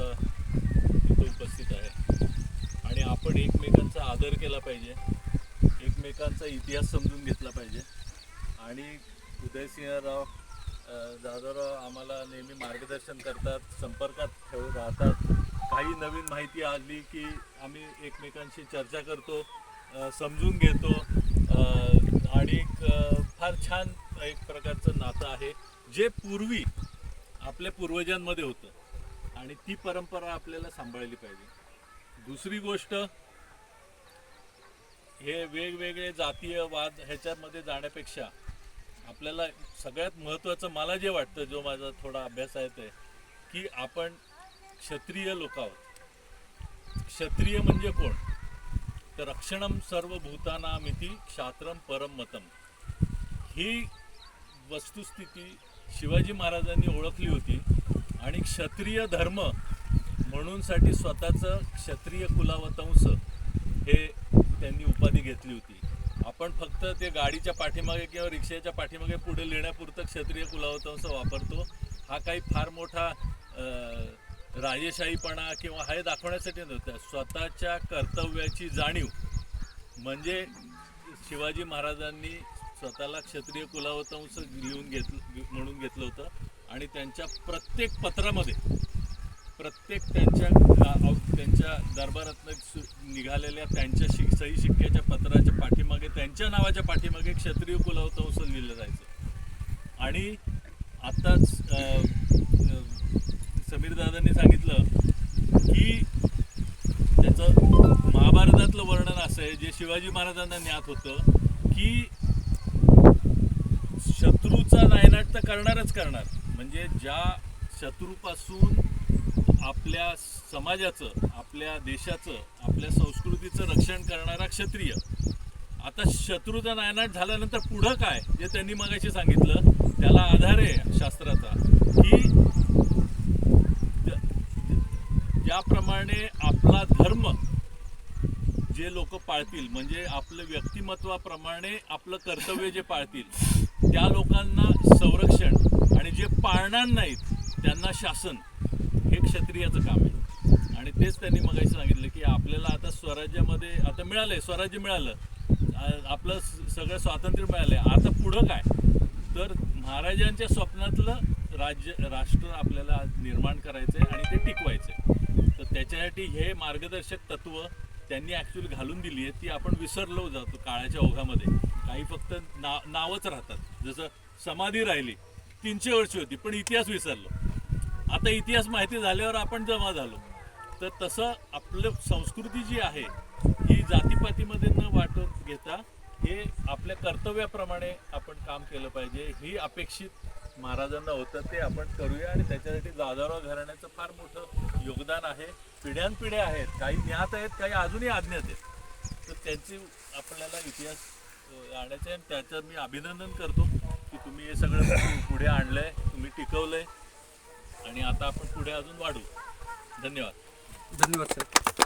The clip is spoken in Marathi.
आता तिथे उपस्थित आहे. आणि आपण एकमेकांचा आदर केला पाहिजे. एकमेकांचा इतिहास समजून घेतला पाहिजे. आणि उदयसिंहराव दादाराव आम्हाला नेहमी मार्गदर्शन करतात संपर्कात ठेव राहतात. काही नवीन माहिती आली की आम्ही एकमेकांशी चर्चा करतो समजून घेतो. आणि फार छान एक प्रकारचं नातं आहे जे पूर्वी आपल्या पूर्वजांमध्ये होतं. आणि ती परंपरा आपल्याला सांभाळली पाहिजे. दुसरी गोष्ट हे वेगवेगळे जातीय वाद ह्याच्यामध्ये जाण्यापेक्षा आपल्याला सगळ्यात महत्त्वाचं मला जे वाटतं जो माझा थोडा अभ्यास आहे ते की आपण क्षत्रिय लोक आहोत. क्षत्रिय म्हणजे कोण? तर रक्षणम सर्व भूतानामिती क्षात्रम परम मतम. ही वस्तुस्थिती शिवाजी महाराजांनी ओळखली होती. आणि क्षत्रिय धर्म म्हणूनसाठी स्वतःचं क्षत्रिय कुलावतंस हे त्यांनी उपाधी घेतली होती. आपण फक्त ते गाडीच्या पाठीमागे किंवा रिक्षाच्या पाठीमागे पुढे लिहिण्यापुरतं क्षत्रिय कुलावतंस वापरतो. हा काही फार मोठा राजेशाहीपणा किंवा हे दाखवण्यासाठी नव्हतं. स्वतःच्या कर्तव्याची जाणीव म्हणजे शिवाजी महाराजांनी स्वतःला क्षत्रिय कुलावतंश लिहून घेतलं म्हणून घेतलं होतं. आणि त्यांच्या प्रत्येक पत्रामध्ये प्रत्येक त्यांच्या त्यांच्या दरबारातनं सु- निघालेल्या त्यांच्या शिक सही शिक्क्याच्या पत्राच्या पाठीमागे त्यांच्या नावाच्या पाठीमागे क्षत्रिय कुलावतंश लिहिलं जायचं. आणि आत्ताच समीर दादांनी सांगितलं की त्याचं महाभारतातलं वर्णन असं आहे जे शिवाजी महाराजांना ज्ञात होतं की शत्रूचा नायनाट तर करणारच करणार. म्हणजे ज्या शत्रूपासून आपल्या समाजाचं आपल्या देशाचं आपल्या संस्कृतीचं रक्षण करणारा क्षत्रिय. आता शत्रूचा नायनाट झाल्यानंतर पुढं काय जे त्यांनी मगाशी सांगितलं. त्याला आधार आहे शास्त्राचा की ज्याप्रमाणे आपला धर्म जे लोक पाळतील म्हणजे आपलं व्यक्तिमत्वाप्रमाणे आपलं कर्तव्य जे पाळतील त्या लोकांना संरक्षण आणि जे पाळणार नाहीत त्यांना शासन हे क्षत्रियाचं काम आहे. आणि तेच त्यांनी मगाशी सांगितलं की आपल्याला आता स्वराज्यामध्ये आता मिळालंय स्वराज्य मिळालं. आपलं सगळं स्वातंत्र्य मिळालंय. आता पुढं काय? तर महाराजांच्या स्वप्नातलं राज्य राष्ट्र आपल्याला निर्माण करायचंय आणि ते टिकवायचंय. तर त्याच्यासाठी हे मार्गदर्शक तत्त्व त्यांनी ॲक्च्युली घालून दिली आहे ती आपण विसरलो जातो काळाच्या ओघामध्ये. काही फक्त ना नावच राहतात. जसं समाधी राहिली तीनशे वर्षी होती पण इतिहास विसरलो. आता इतिहास माहिती झाल्यावर आपण जमा झालो. तर तसं आपलं संस्कृती जी आहे ही जातीपातीमध्ये न वाटून घेता हे आपल्या कर्तव्याप्रमाणे आपण काम केलं पाहिजे ही अपेक्षित महाराजांना होतं ते आपण करूया आणि त्याच्यासाठी जाधवराव घराण्याचं फार मोठं योगदान आहे. पिढ्यानपिढ्या आहेत. काही ज्ञात आहेत काही अजूनही अज्ञात आहेत. तर त्यांची आपल्याला इतिहास आणायचा आहे आणि त्याचं मी अभिनंदन करतो की तुम्ही हे सगळं पुढे आणलंय तुम्ही टिकवलंय. आणि आता आपण पुढे अजून वाढू. धन्यवाद. धन्यवाद सर.